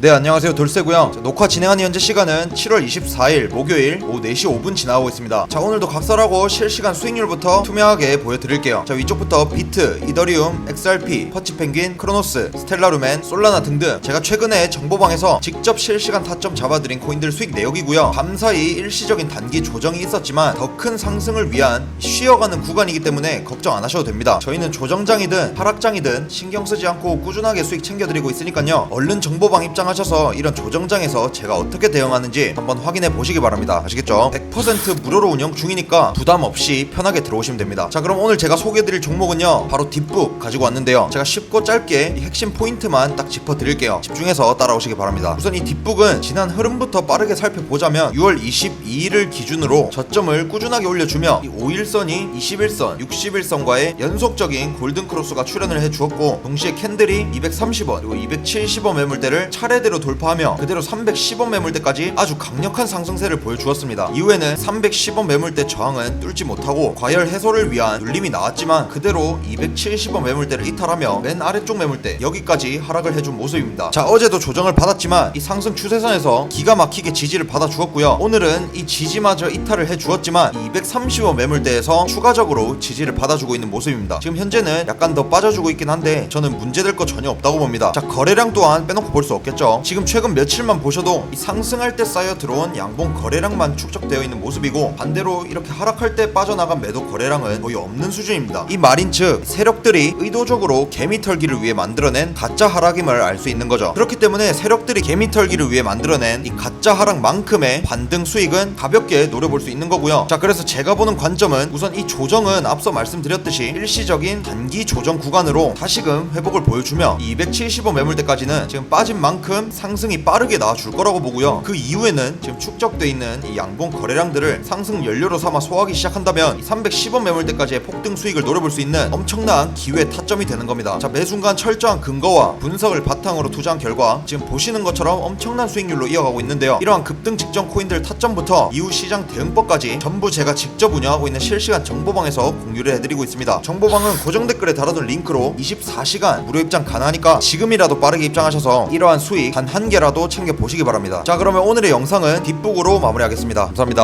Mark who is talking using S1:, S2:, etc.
S1: 네 안녕하세요. 돌쇠고요. 자, 녹화 진행하는 현재 시간은 7월 24일 목요일 오후 4시 5분 지나고 있습니다. 자 오늘도 각설하고 실시간 수익률부터 투명하게 보여드릴게요. 자 위쪽부터 비트, 이더리움, XRP, 퍼치펭귄, 크로노스, 스텔라루멘, 솔라나 등등 제가 최근에 정보방에서 직접 실시간 타점 잡아드린 코인들 수익 내역이고요. 감사히 일시적인 단기 조정이 있었지만 더 큰 상승을 위한 쉬어가는 구간이기 때문에 걱정 안 하셔도 됩니다. 저희는 조정장이든 하락장이든 신경 쓰지 않고 꾸준하게 수익 챙겨드리고 있으니까요. 얼른 정보방 입장 하셔서 이런 조정장에서 제가 어떻게 대응하는지 한번 확인해 보시기 바랍니다. 아시겠죠? 100% 무료로 운영 중이니까 부담 없이 편하게 들어오시면 됩니다. 자 그럼 오늘 제가 소개해드릴 종목은요. 바로 딥북 가지고 왔는데요. 제가 쉽고 짧게 이 핵심 포인트만 딱 짚어드릴게요. 집중해서 따라오시기 바랍니다. 우선 이 딥북은 지난 흐름부터 빠르게 살펴보자면 6월 22일을 기준으로 저점을 꾸준하게 올려주며 이 5일선이 21선, 61선과의 연속적인 골든크로스가 출현을 해주었고 동시에 캔들이 230원 그리고 270원 매물대를 차례 대로 돌파하며 그대로 310원 매물대까지 아주 강력한 상승세를 보여주었습니다. 이후에는 310원 매물대 저항은 뚫지 못하고 과열 해소를 위한 눌림이 나왔지만 그대로 270원 매물대를 이탈하며 맨 아래쪽 매물대 여기까지 하락을 해준 모습입니다. 자 어제도 조정을 받았지만 이 상승 추세선에서 기가 막히게 지지를 받아 주었고요. 오늘은 이 지지마저 이탈을 해 주었지만 230원 매물대에서 추가적으로 지지를 받아주고 있는 모습입니다. 지금 현재는 약간 더 빠져주고 있긴 한데 저는 문제될 거 전혀 없다고 봅니다. 자 거래량 또한 빼놓고 볼 수 없겠죠 지금 최근 며칠만 보셔도 이 상승할 때 쌓여 들어온 양봉 거래량만 축적되어 있는 모습이고 반대로 이렇게 하락할 때 빠져나간 매도 거래량은 거의 없는 수준입니다. 이 말인 즉 세력들이 의도적으로 개미 털기를 위해 만들어낸 가짜 하락임을 알 수 있는 거죠. 그렇기 때문에 세력들이 개미 털기를 위해 만들어낸 이 가짜 하락만큼의 반등 수익은 가볍게 노려볼 수 있는 거고요. 자 그래서 제가 보는 관점은 우선 이 조정은 앞서 말씀드렸듯이 일시적인 단기 조정 구간으로 다시금 회복을 보여주며 270원 매물대까지는 지금 빠진 만큼 상승이 빠르게 나와줄 거라고 보고요. 그 이후에는 지금 축적돼 있는 이 양봉 거래량들을 상승 연료로 삼아 소화하기 시작한다면 이 310원 매물대까지의 폭등 수익을 노려볼 수 있는 엄청난 기회 타점이 되는 겁니다. 자 매 순간 철저한 근거와 분석을 바탕으로 투자한 결과 지금 보시는 것처럼 엄청난 수익률로 이어가고 있는데요. 이러한 급등 직전 코인들 타점부터 이후 시장 대응법까지 전부 제가 직접 운영하고 있는 실시간 정보방에서 공유를 해드리고 있습니다. 정보방은 고정 댓글에 달아둔 링크로 24시간 무료 입장 가능하니까 지금이라도 빠르게 입장하셔서 이러한 수익 단 한 개라도 챙겨 보시기 바랍니다. 자 그러면 오늘의 영상은 뒷북으로 마무리하겠습니다. 감사합니다